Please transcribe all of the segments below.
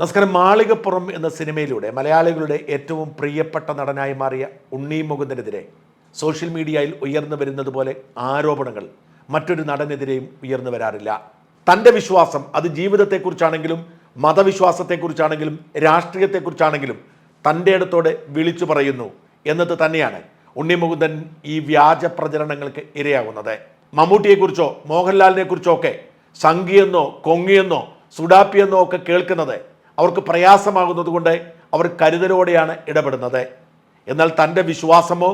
നമസ്കാരം. മാളികപ്പുറം എന്ന സിനിമയിലൂടെ മലയാളികളുടെ ഏറ്റവും പ്രിയപ്പെട്ട നടനായി മാറിയ ഉണ്ണി മുകുന്ദനെതിരെ സോഷ്യൽ മീഡിയയിൽ ഉയർന്നു വരുന്നത് പോലെ ആരോപണങ്ങൾ മറ്റൊരു നടനെതിരെയും ഉയർന്നു വരാറില്ല. തന്റെ വിശ്വാസം അത് ജീവിതത്തെക്കുറിച്ചാണെങ്കിലും മതവിശ്വാസത്തെക്കുറിച്ചാണെങ്കിലും രാഷ്ട്രീയത്തെക്കുറിച്ചാണെങ്കിലും തന്റെ അടുത്തോടെ വിളിച്ചു പറയുന്നു എന്നത് തന്നെയാണ് ഉണ്ണി മുകുന്ദൻ ഈ വ്യാജ പ്രചരണങ്ങൾക്ക് ഇരയാകുന്നത് മമ്മൂട്ടിയെക്കുറിച്ചോ മോഹൻലാലിനെക്കുറിച്ചോ ഒക്കെ സംഘിയെന്നോ കൊങ്ങിയെന്നോ സുഡാപ്പിയെന്നോ ഒക്കെ കേൾക്കുന്നത് അവർക്ക് പ്രയാസമാകുന്നത് കൊണ്ട് അവർ കരുതലോടെയാണ് ഇടപെടുന്നത്. എന്നാൽ തന്റെ വിശ്വാസമോ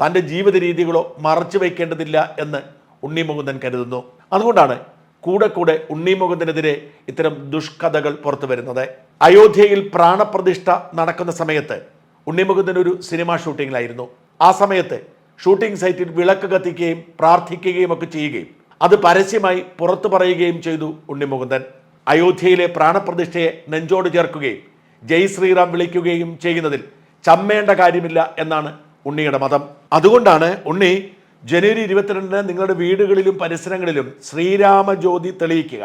തന്റെ ജീവിത രീതികളോ മറച്ചു വയ്ക്കേണ്ടതില്ല എന്ന് ഉണ്ണി മുകുന്ദൻ കരുതുന്നു. അതുകൊണ്ടാണ് കൂടെ കൂടെ ഉണ്ണി മുകുന്ദനെതിരെ ഇത്തരം ദുഷ്കഥകൾ പുറത്തു വരുന്നത്. അയോധ്യയിൽ പ്രാണപ്രതിഷ്ഠ നടക്കുന്ന സമയത്ത് ഉണ്ണിമുകുന്ദൻ ഒരു സിനിമ ഷൂട്ടിങ്ങിലായിരുന്നു. ആ സമയത്ത് ഷൂട്ടിംഗ് സൈറ്റിൽ വിളക്ക് കത്തിക്കുകയും പ്രാർത്ഥിക്കുകയും ഒക്കെ ചെയ്യുകയും അത് പരസ്യമായി പുറത്തു പറയുകയും ചെയ്തു ഉണ്ണി മുകുന്ദൻ അയോധ്യയിലെ പ്രാണപ്രതിഷ്ഠയെ നെഞ്ചോട് ചേർക്കുകയും ജയ് ശ്രീറാം വിളിക്കുകയും ചെയ്യുന്നതിൽ ചമ്മേണ്ട കാര്യമില്ല എന്നാണ് ഉണ്ണിയുടെ മതം. അതുകൊണ്ടാണ് ഉണ്ണി ജനുവരി ഇരുപത്തിരണ്ടിന് നിങ്ങളുടെ വീടുകളിലും പരിസരങ്ങളിലും ശ്രീരാമജ്യോതി തെളിയിക്കുക.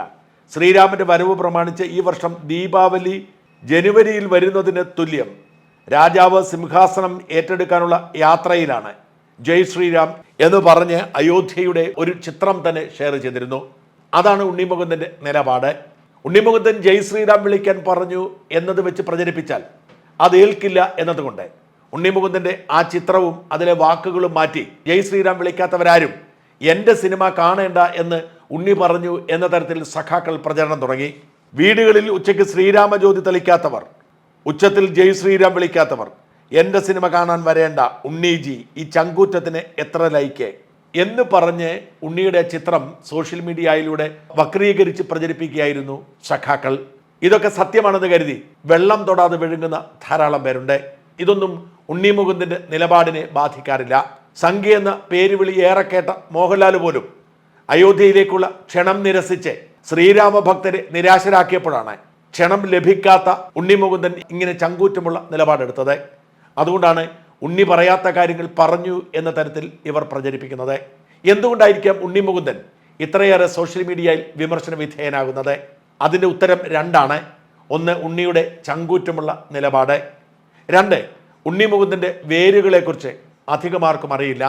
ശ്രീരാമന്റെ വരവ് പ്രമാണിച്ച് ഈ വർഷം ദീപാവലി ജനുവരിയിൽ വരുന്നതിന് തുല്യം. രാജാവ് സിംഹാസനം ഏറ്റെടുക്കാനുള്ള യാത്രയിലാണ് ജയ് ശ്രീരാം എന്ന് പറഞ്ഞ് അയോധ്യയുടെ ഒരു ചിത്രം തന്നെ ഷെയർ ചെയ്തിരുന്നു. അതാണ് ഉണ്ണിമുകുന്ദന്റെ നിലപാട്. ഉണ്ണിമുകുന്ദൻ ജയ് ശ്രീറാം വിളിക്കാൻ പറഞ്ഞു എന്നത് വെച്ച് പ്രചരിപ്പിച്ചാൽ അത് ഏൽക്കില്ല എന്നതുകൊണ്ട് ഉണ്ണിമുകുന്ദന്റെ ആ ചിത്രവും അതിലെ വാക്കുകളും മാറ്റി ജയ് ശ്രീറാം വിളിക്കാത്തവരാരും എന്റെ സിനിമ കാണേണ്ട എന്ന് ഉണ്ണി പറഞ്ഞു എന്ന തരത്തിൽ സഖാക്കൾ പ്രചരണം തുടങ്ങി. വീടുകളിൽ ഉച്ചയ്ക്ക് ശ്രീരാമജ്യോതി തെളിക്കാത്തവർ ഉച്ചത്തിൽ ജയ് ശ്രീരാം വിളിക്കാത്തവർ എന്റെ സിനിമ കാണാൻ വരേണ്ട ഉണ്ണിജി ഈ ചങ്കൂറ്റത്തിന് എത്ര ലൈക്ക് എന്ന് പറഞ്ഞ് ഉണ്ണിയുടെ ചിത്രം സോഷ്യൽ മീഡിയയിലൂടെ വക്രീകരിച്ച് പ്രചരിപ്പിക്കുകയായിരുന്നു സഖാക്കൾ ഇതൊക്കെ സത്യമാണെന്ന് കരുതി വെള്ളം തൊടാതെ വിഴുങ്ങുന്ന ധാരാളം പേരുണ്ട്. ഇതൊന്നും ഉണ്ണി മുകുന്ദിന്റെ നിലപാടിനെ ബാധിക്കാറില്ല. സംഖ്യ എന്ന പേര് വിളി ഏറെ കേട്ട മോഹൻലാൽ പോലും അയോധ്യയിലേക്കുള്ള ക്ഷണം നിരസിച്ച് ശ്രീരാമ ഭക്തരെ നിരാശരാക്കിയപ്പോഴാണ് ക്ഷണം ലഭിക്കാത്ത ഉണ്ണിമുകുന്ദൻ ഇങ്ങനെ ചങ്കൂറ്റമുള്ള നിലപാടെടുത്തത്. അതുകൊണ്ടാണ് ഉണ്ണി പറയാത്ത കാര്യങ്ങൾ പറഞ്ഞു എന്ന തരത്തിൽ ഇവർ പ്രചരിപ്പിക്കുന്നത്. എന്തുകൊണ്ടായിരിക്കാം ഉണ്ണി മുകുന്ദൻ ഇത്രയേറെ സോഷ്യൽ മീഡിയയിൽ വിമർശന വിധേയനാകുന്നത്? അതിന്റെ ഉത്തരം രണ്ടാണ്. ഒന്ന് ഉണ്ണിയുടെ ചങ്കൂറ്റമുള്ള നിലപാട്. രണ്ട് ഉണ്ണി മുകുന്ദന്റെ വേരുകളെക്കുറിച്ച് അധികമാർക്കും അറിയില്ല.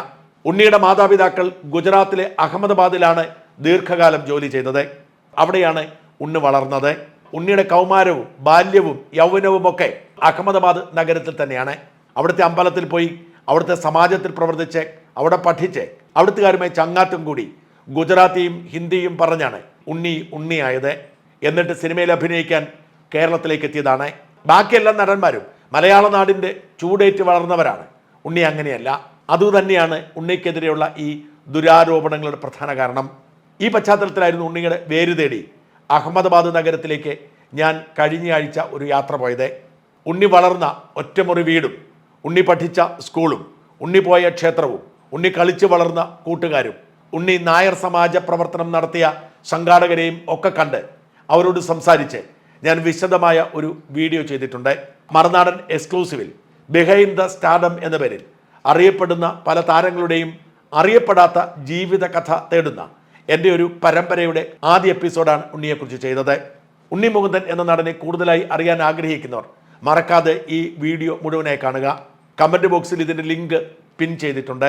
ഉണ്ണിയുടെ മാതാപിതാക്കൾ ഗുജറാത്തിലെ അഹമ്മദാബാദിലാണ് ദീർഘകാലം ജോലി ചെയ്തത്. അവിടെയാണ് ഉണ്ണി വളർന്നത്. ഉണ്ണിയുടെ കൗമാരവും ബാല്യവും യൗവനവും ഒക്കെ അഹമ്മദാബാദ് നഗരത്തിൽ തന്നെയാണ്. അവിടുത്തെ അമ്പലത്തിൽ പോയി അവിടുത്തെ സമാജത്തിൽ പ്രവർത്തിച്ച് അവിടെ പഠിച്ച് അവിടുത്തുകാരുമായി ചങ്ങാറ്റം കൂടി ഗുജറാത്തിയും ഹിന്ദിയും പറഞ്ഞാണ് ഉണ്ണി ഉണ്ണിയായത് എന്നിട്ട് സിനിമയിൽ അഭിനയിക്കാൻ കേരളത്തിലേക്ക് എത്തിയതാണ്. ബാക്കി എല്ലാ നടന്മാരും മലയാള നാടിന്റെ ചൂടേറ്റ് വളർന്നവരാണ്. ഉണ്ണി അങ്ങനെയല്ല അതുതന്നെയാണ് ഉണ്ണിക്കെതിരെയുള്ള ഈ ദുരാരോപണങ്ങളുടെ പ്രധാന കാരണം. ഈ പശ്ചാത്തലത്തിലായിരുന്നു ഉണ്ണിയുടെ വേര് തേടി അഹമ്മദാബാദ് നഗരത്തിലേക്ക് ഞാൻ കഴിഞ്ഞയാഴ്ച ഒരു യാത്ര പോയത്. ഉണ്ണി വളർന്ന ഒറ്റമുറി വീടും ഉണ്ണി പഠിച്ച സ്കൂളും ഉണ്ണി പോയ ക്ഷേത്രവും ഉണ്ണി കളിച്ചു വളർന്ന കൂട്ടുകാരും ഉണ്ണി നായർ സമാജ പ്രവർത്തനം നടത്തിയ സംഘാടകരെയും ഒക്കെ കണ്ട് അവരോട് സംസാരിച്ച് ഞാൻ വിശദമായ ഒരു വീഡിയോ ചെയ്തിട്ടുണ്ട്. മറുനാടൻ എക്സ്ക്ലൂസീവിൽ ബിഹൈൻഡ് ദ സ്റ്റാർഡം എന്ന പേരിൽ അറിയപ്പെടുന്ന പല താരങ്ങളുടെയും അറിയപ്പെടാത്ത ജീവിത കഥ തേടുന്ന എന്റെ ഒരു പരമ്പരയുടെ ആദ്യ എപ്പിസോഡാണ് ഉണ്ണിയെക്കുറിച്ച് ചെയ്തത്. ഉണ്ണി മുകുന്ദൻ എന്ന നടനെ കൂടുതലായി അറിയാൻ ആഗ്രഹിക്കുന്നവർ മറക്കാതെ ഈ വീഡിയോ മുഴുവനായി കാണുക. കമന്റ് ബോക്സിൽ ഇതിന്റെ ലിങ്ക് പിൻ ചെയ്തിട്ടുണ്ട്.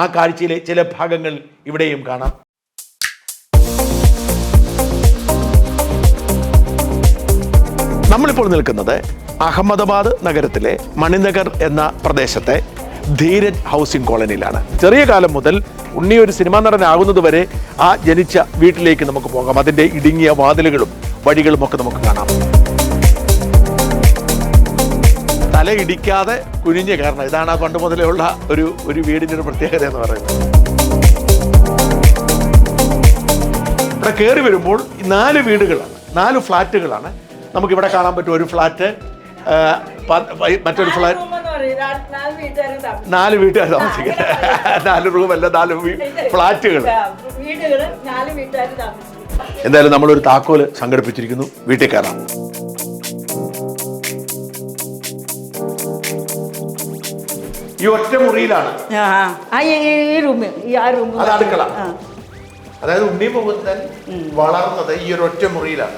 ആ കാഴ്ചയിലെ ചില ഭാഗങ്ങൾ ഇവിടെയും കാണാം. നമ്മളിപ്പോൾ നിൽക്കുന്നത് അഹമ്മദാബാദ് നഗരത്തിലെ മണിനഗർ എന്ന പ്രദേശത്തെ ധീരജ് ഹൗസിംഗ് കോളനിയിലാണ്. ചെറിയ കാലം മുതൽ ഉണ്ണി ഒരു സിനിമാ നടനാകുന്നത് വരെ ആ ജനിച്ച വീട്ടിലേക്ക് നമുക്ക് പോകാം. അതിന്റെ ഇടുങ്ങിയ വാതിലുകളും വഴികളും ഒക്കെ നമുക്ക് കാണാം. തല ഇടിക്കാതെ കുനിഞ്ഞ് കയറണം. ഇതാണ് ആ പണ്ട് മുതലേ ഉള്ള ഒരു ഒരു വീടിന്റെ ഒരു പ്രത്യേകത എന്ന് പറയുന്നത്. ഇവിടെ കയറി വരുമ്പോൾ നാല് വീടുകളാണ് നാല് ഫ്ലാറ്റുകളാണ്. നമുക്കിവിടെ കാണാൻ പറ്റും ഒരു ഫ്ലാറ്റ് മറ്റൊരു ഫ്ലാറ്റ്. നാല് വീട്ടുകാർ താമസിക്കുന്നത്. നാല് റൂമല്ല നാല് ഫ്ലാറ്റുകൾ എന്തായാലും നമ്മളൊരു താക്കോൽ സംഘടിപ്പിച്ചിരിക്കുന്നു. വീട്ടിൽ കയറാം. ഈ ഒറ്റ മുറിയിലാണ്. ഈ ഈ റൂം ഈ ആ റൂം അത് അടുക്കള. അതായത് ഉണ്ണി മുകുന്ദൻ വളർന്നത് ഈ ഒരു ഒറ്റ മുറിയിലാണ്.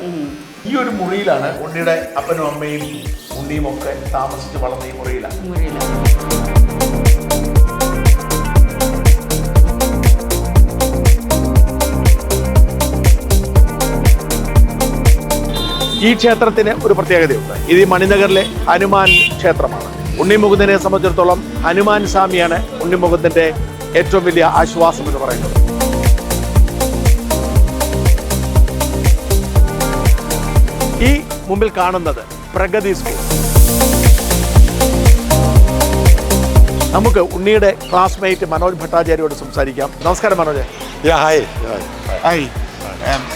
ഈ ഒരു മുറിയിലാണ് ഉണ്ണിയുടെ അപ്പനും അമ്മയും ഉണ്ണിയും ഒക്കെ താമസിച്ച് വളർന്ന ഈ മുറിയിലാണ്. ഈ ക്ഷേത്രത്തിന് ഒരു പ്രത്യേകതയുണ്ട്. ഇത് മണിനഗറിലെ ഹനുമാൻ ക്ഷേത്രമാണ്. ഉണ്ണിമുകുന്ദനെ സംബന്ധിച്ചിടത്തോളം ഹനുമാൻ സ്വാമിയാണ് ഉണ്ണിമുകുന്ദന്റെ ഏറ്റവും വലിയ ആശ്വാസം എന്ന് പറയുന്നത്. ഈ മുമ്പിൽ കാണുന്നത് പ്രഗതി സ്കൂൾ. നമുക്ക് ഉണ്ണിയുടെ ക്ലാസ്മേറ്റ് മനോജ് ഭട്ടാചാര്യോട് സംസാരിക്കാം. നമസ്കാരം Manoj. Hi hi. Hi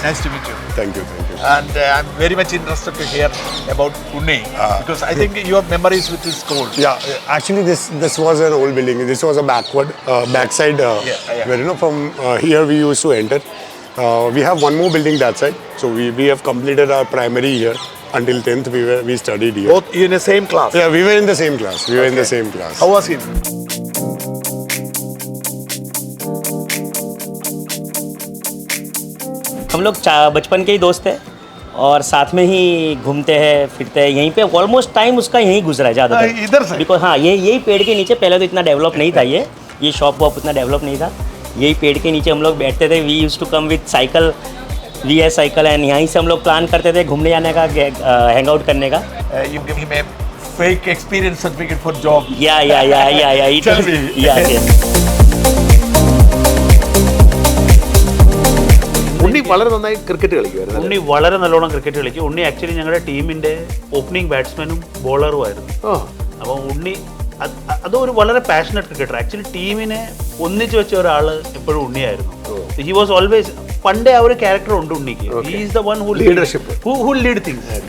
nice to meet you thank you. And uh, I'm very much interested to hear about Unni because I think you have memories with this school. Yeah, uh, actually, this this was an old building. This was a backward, uh, backside, uh, Yeah, yeah. where you know from uh, here we used to enter. Uh, we have one more building that side, so we, we have completed our primary year until tenth. We were we studied here. Both in the same class. Yeah, we were in the same class. We were in the same class. How was it? हम लोग बचपन के ही दोस्त हैं और साथ में ही घूमते हैं फिरते हैं यहीं पे ऑलमोस्ट टाइम उसका यहीं गुजरा है ज़्यादा हाँ, इधर से? बिकॉज़ हाँ ये यही पेड़ के नीचे पहले तो इतना डेवलप नहीं था ये ये शॉप वॉप उतना डेवलप नहीं था यही पेड़ के नीचे हम लोग बैठते थे we use to come with cycle we S cycle and यहीं से हम लोग प्लान करते थे घूमने जाने का हैंग आउट करने का Uh, fake experience certificate for job. या या या या या it Tell was- me. yes, yes. വളരെ നന്നായി ക്രിക്കറ്റ് കളിക്കുമായിരുന്നു ഉണ്ണി വളരെ നല്ലോണം ക്രിക്കറ്റ് കളിക്കും. ഉണ്ണി ആക്ച്വലി ഞങ്ങളുടെ ടീമിന്റെ ഓപ്പണിംഗ് ബാറ്റ്സ്മാനും ബോളറും ആയിരുന്നു. അപ്പോൾ ഉണ്ണി അത് അതൊരു വളരെ പാഷനറ്റ് ക്രിക്കറ്റർ ആക്ച്വലി ടീമിനെ ഒന്നിച്ച് വെച്ച ഒരാൾ എപ്പോഴും ഉണ്ണിയായിരുന്നു. ഹി വാസ് ഓൾവേസ് പണ്ടേ ആ ഒരു ക്യാരക്ടർ ഉണ്ട് ഉണ്ണിക്ക്. He is the one who Leadership. Who lead things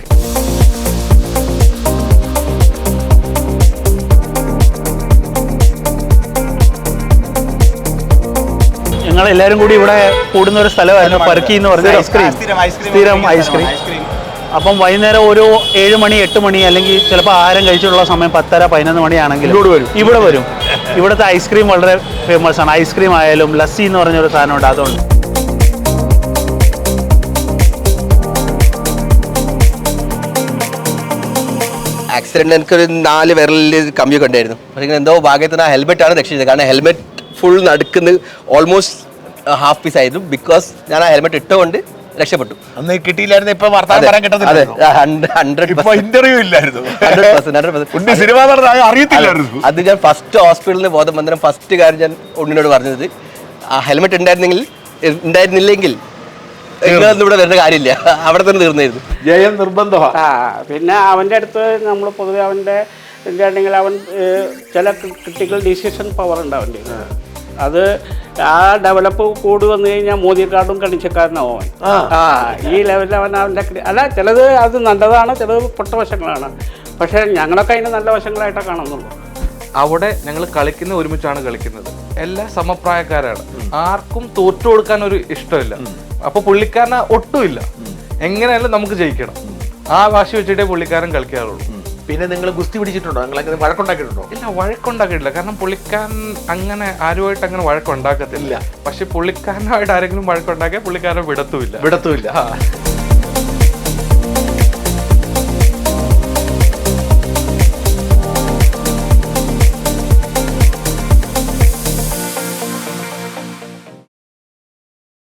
ഞങ്ങൾ എല്ലാവരും കൂടി ഇവിടെ കൂടുന്ന ഒരു സ്ഥലമായിരുന്നു പർക്കി എന്ന് പറഞ്ഞ ഐസ്ക്രീം. സ്ഥിരം ഐസ്ക്രീം അപ്പം വൈകുന്നേരം ഒരു ഏഴ് മണി എട്ട് മണി അല്ലെങ്കിൽ ചിലപ്പോൾ ആഹാരം കഴിച്ചിട്ടുള്ള സമയം പത്തര പതിനൊന്ന് മണിയാണെങ്കിൽ ഇങ്ങോട്ട് വരും. ഇവിടെ വരും. ഇവിടുത്തെ ഐസ്ക്രീം വളരെ ഫേമസ് ആണ്. ഐസ്ക്രീം ആയാലും ലസ്സി എന്ന് പറഞ്ഞൊരു സാധനമുണ്ട് അതുകൊണ്ട് ആക്സിഡന്റ് എനിക്കൊരു നാല് വിരലിൽ കമ്മി കണ്ടായിരുന്നു പക്ഷേ എന്തോ ഭാഗ്യത്തിന് ആ ഹെൽമെറ്റ് ആണ് രക്ഷിച്ചത്. കാരണം ഹെൽമെറ്റ് ഫുൾ നടക്കുന്നത് ഓൾമോസ്റ്റ് ഹാഫ് പീസ് ആയിരുന്നു. ബിക്കോസ് ഞാൻ ആ ഹെൽമെറ്റ് ഇട്ടുകൊണ്ട് രക്ഷപ്പെട്ടു. അന്ന് കിട്ടിയില്ലായിരുന്നു ഇപ്പൊ വർത്തമാനം അതെ, പറയാൻ അതെ. കിട്ടത്തില്ല ഹൺഡ്രഡ് ഇപ്പൊ ഇന്റർവ്യൂ ഇല്ലായിരുന്നു. ഉണ്ണി സിനിമ നടന്ന അറിയത്തില്ലായിരുന്നു. അത് ഞാൻ ഫസ്റ്റ് ഹോസ്പിറ്റലിൽ നിന്ന് ബോധം വന്നേരം ഫസ്റ്റ് കാര്യം ഞാൻ ഉണ്ണിനോട് പറഞ്ഞത്. ആ ഹെൽമെറ്റ് ഉണ്ടായിരുന്നെങ്കിൽ ഉണ്ടായിരുന്നില്ലെങ്കിൽ ഇവിടെ വരേണ്ട കാര്യമില്ല. അവിടെ തന്നെ തീർന്നായിരുന്നു. ജയം നിർബന്ധമാണ് പിന്നെ അവന്റെ അടുത്ത് നമ്മൾ പൊതുവെ അവന്റെ എന്താണെങ്കിൽ അവൻ ചില ക്രിട്ടിക്കൽ ഡിസിഷൻ പവർ ഉണ്ട് അവന്റെ. അത് ആ ഡെവലപ്പ് കൂടി വന്നു കഴിഞ്ഞാൽ മോദിയെക്കാട്ടും കണിച്ചക്കാരനാവും ആ. ഈ ലെവലിൽ അവൻ അവന്റെ അല്ല ചിലത് അത് നല്ലതാണ് ചിലത് പൊട്ട വശങ്ങളാണ്. പക്ഷേ ഞങ്ങളൊക്കെ അതിന് നല്ല വശങ്ങളായിട്ടാണ് കാണുന്നുള്ളൂ. അവിടെ ഞങ്ങൾ കളിക്കുന്ന ഒരുമിച്ചാണ് കളിക്കുന്നത്. എല്ലാ സമപ്രായക്കാരാണ്. ആർക്കും തോറ്റു കൊടുക്കാൻ ഒരു ഇഷ്ടമില്ല. അപ്പൊ പുള്ളിക്കാരന് ഒട്ടുമില്ല. എങ്ങനെയായാലും നമുക്ക് ജയിക്കണം. ആ വാശി വെച്ചിട്ടേ പുള്ളിക്കാരൻ കളിക്കാറുള്ളൂ. പിന്നെ നിങ്ങൾ ഗുസ്തി പിടിച്ചിട്ടുണ്ടോ? നിങ്ങൾ അങ്ങനെ വഴക്കുണ്ടാക്കിയിട്ടുണ്ടോ? ഇല്ല വഴക്കുണ്ടാക്കിയിട്ടില്ല. കാരണം പുള്ളിക്കാൻ അങ്ങനെ ആരുമായിട്ട് അങ്ങനെ വഴക്കുണ്ടാക്കത്തില്ല. പക്ഷെ പുള്ളിക്കാരനായിട്ട് ആരെങ്കിലും വഴക്കുണ്ടാക്കിയാൽ പുള്ളിക്കാരൻ വിടത്തുമില്ല. വിടത്തുമില്ല.